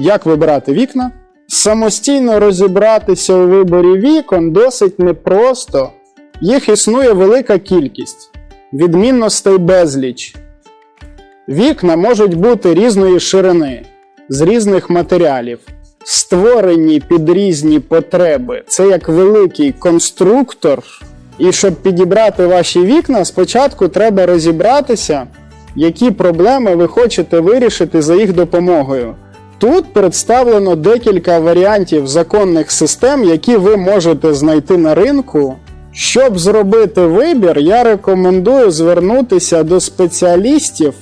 як вибирати вікна. Самостійно розібратися у виборі вікон досить непросто. Їх існує велика кількість, відмінностей безліч. Вікна можуть бути різної ширини, з різних матеріалів, створені під різні потреби. Це як великий конструктор. І щоб підібрати ваші вікна, спочатку треба розібратися, які проблеми ви хочете вирішити за їх допомогою. Тут представлено декілька варіантів законних систем, які ви можете знайти на ринку. Щоб зробити вибір, я рекомендую звернутися до спеціалістів.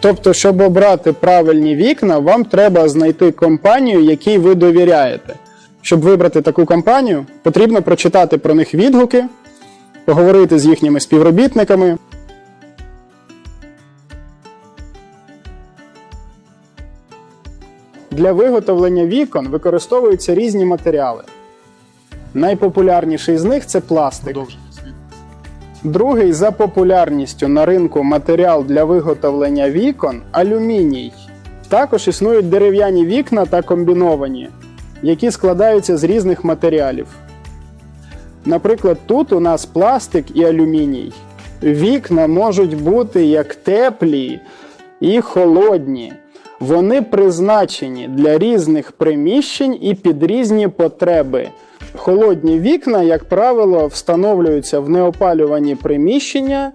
Тобто, щоб обрати правильні вікна, вам треба знайти компанію, якій ви довіряєте. Щоб вибрати таку компанію, потрібно прочитати про них відгуки, поговорити з їхніми співробітниками. Для виготовлення вікон використовуються різні матеріали. Найпопулярніший з них це пластик. Другий за популярністю на ринку матеріал для виготовлення вікон алюміній. Також існують дерев'яні вікна та комбіновані, які складаються з різних матеріалів. Наприклад, тут у нас пластик і алюміній. Вікна можуть бути як теплі і холодні. Вони призначені для різних приміщень і під різні потреби. Холодні вікна, як правило, встановлюються в неопалювані приміщення.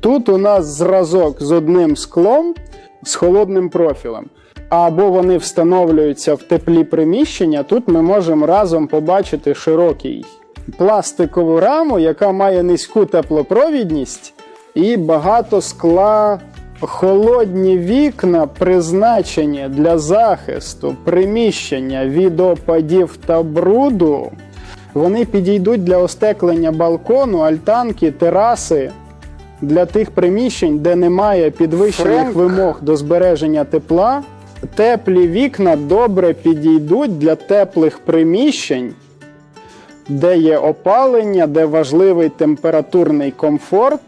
Тут у нас зразок з одним склом з холодним профілем. Або вони встановлюються в теплі приміщення. Тут ми можемо разом побачити широкий пластикову раму, яка має низьку теплопровідність і багато скла. Холодні вікна призначені для захисту приміщення від опадів та бруду. Вони підійдуть для остеклення балкону, альтанки, тераси для тих приміщень, де немає підвищених Френк. вимог до збереження тепла. Теплі вікна добре підійдуть для теплих приміщень, де є опалення, де важливий температурний комфорт.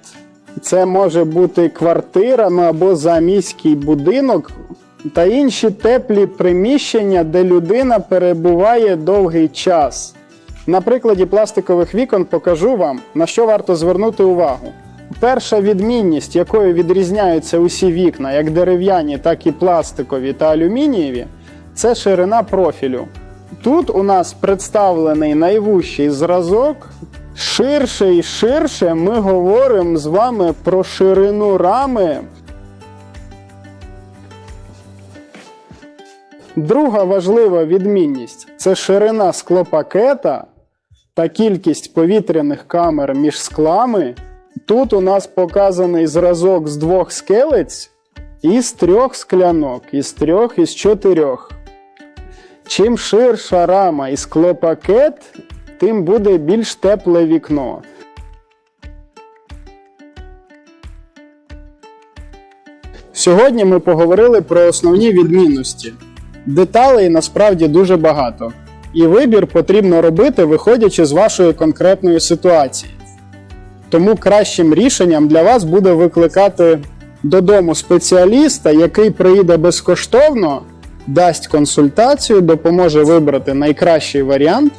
Це може бути квартира ну, або заміський будинок та інші теплі приміщення, де людина перебуває довгий час. На прикладі пластикових вікон покажу вам, на що варто звернути увагу. Перша відмінність, якою відрізняються усі вікна, як дерев'яні, так і пластикові та алюмінієві, це ширина профілю. Тут у нас представлений найвужчий зразок. Ширше і ширше ми говоримо з вами про ширину рами. Друга важлива відмінність це ширина склопакета та кількість повітряних камер між склами. Тут у нас показаний зразок з двох скелець і з трьох склянок, із трьох із чотирьох. Чим ширша рама і склопакет, тим буде більш тепле вікно. Сьогодні ми поговорили про основні відмінності. Деталей насправді дуже багато, і вибір потрібно робити, виходячи з вашої конкретної ситуації. Тому кращим рішенням для вас буде викликати додому спеціаліста, який приїде безкоштовно, дасть консультацію, допоможе вибрати найкращий варіант